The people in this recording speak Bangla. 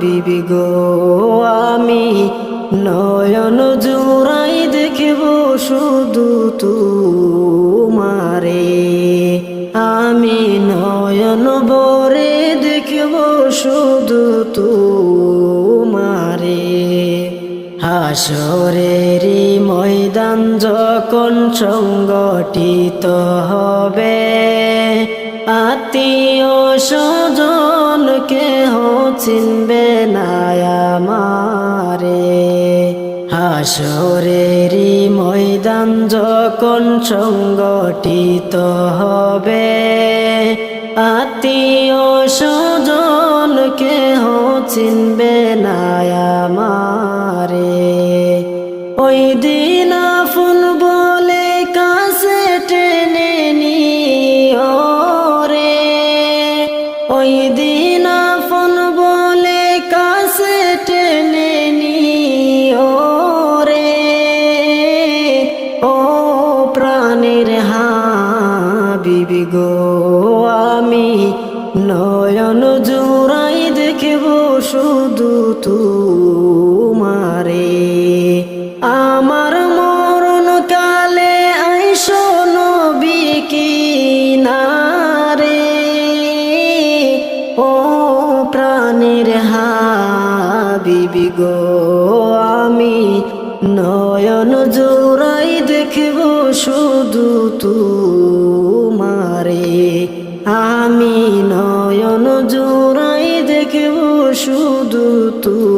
বিবি গো, আমি নয়ন জোড়াই দেখব শুধু তোমারে। আমি নয়ন বরে দেখব শুধু তোমারে। হাসরেরই ময়দান যখন সংগঠিত হবে আত্মীয় স্বজন কেহ চিনবে না আমারে। হাসরেরই ময়দান যখন সংগঠিত হবে, আত্মীয় স্বজন কেহ চিনবে না আমারে। ওই দিন ওই দিন আফুন বলে কাছে টেনে নিও রে। ও প্রাণের হাবিবি গো, আমি নয়ন জোড়াই দেখব শুধু তোমারে। আমার হাবিবি গো আমি নয়ন জোড়াই দেখব শুধু তুমারে। আমি নয়ন জোড়াই দেখব শুধু তু